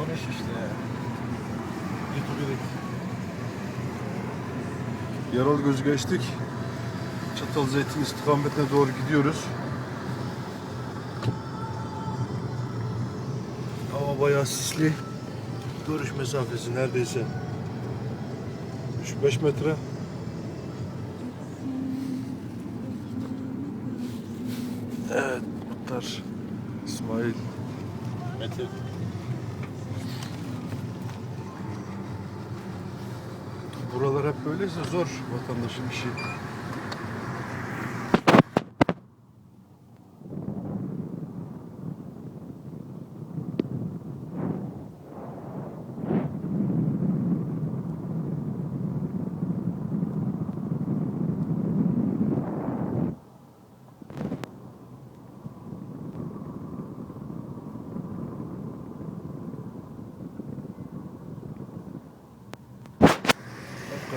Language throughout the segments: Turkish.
Konuş işte ya. YouTube'u Yarol Gözü geçtik. Çatal Zeytin istikametine doğru gidiyoruz. Hava bayağı sisli. Görüş mesafesi neredeyse 3-5 metre. Evet, Muhtar İsmail Mete. Buralar hep böyleyse zor vatandaşın işi.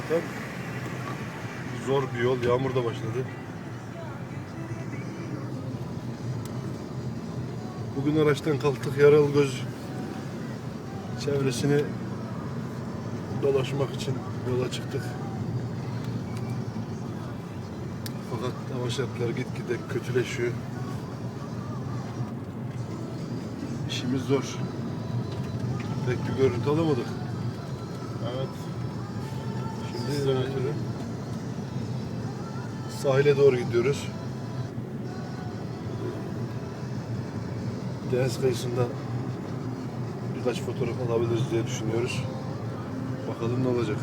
Hakikaten zor bir yol. Yağmur da başladı. Bugün araçtan kalktık. Yaralı göz çevresini dolaşmak için yola çıktık. Fakat hava şartları gitgide kötüleşiyor. İşimiz zor. Pek bir görüntü alamadık. Evet. E, ötürü. sahile doğru gidiyoruz. Deniz kıyısında birkaç fotoğraf alabiliriz diye düşünüyoruz. Bakalım ne olacak.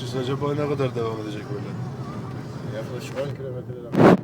Sis acaba ne kadar devam edecek böyle? Yaklaşık 10 kilometreden.